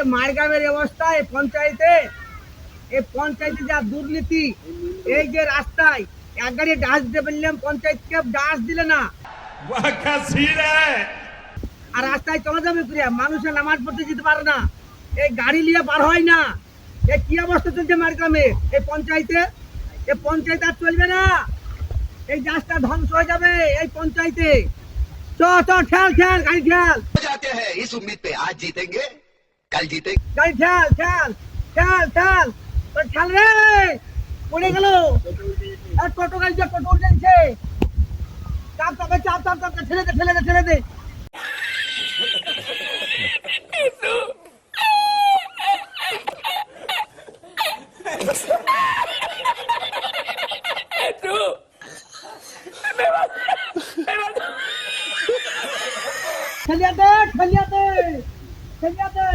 এই মারগ্রামের অবস্থা এই পঞ্চায়েতে এই পঞ্চায়েতে যা দুর্নীতি এই যে রাস্তায় এক গাড়ি ডাস দিয়ে বললাম পঞ্চায়েতকে ডাস দিলে না वाह क्या सीन है আর রাস্তায় চলা যাবে ফিরে মানুষের নামাজ পড়তে যেতে পারে না এই গাড়ি নিয়ে পার হয় না এই কি অবস্থা চলছে মারগ্রামে এই পঞ্চায়েতে এই পঞ্চায়েত আর চলবে না এই গাছটা ধ্বংস হয়ে যাবে এই পঞ্চায়েতে চ চ ঠেল ঠেল গাড়ি ঠেল हो जाते हैं इस उम्मीद पे आज जीतेंगे কাল জিতে গাই ঝাল ঝাল ঝাল ঝাল তোর ঝাল রে! পড়ে গেল। আর কত গাই যা কত উঠছে চাপ চাপ চাপ চাপ চাপ ঠেলে দে ঠেলে দে ঠেলে দে। খেলিয়াতে খেলিয়াতে খেলিয়াতে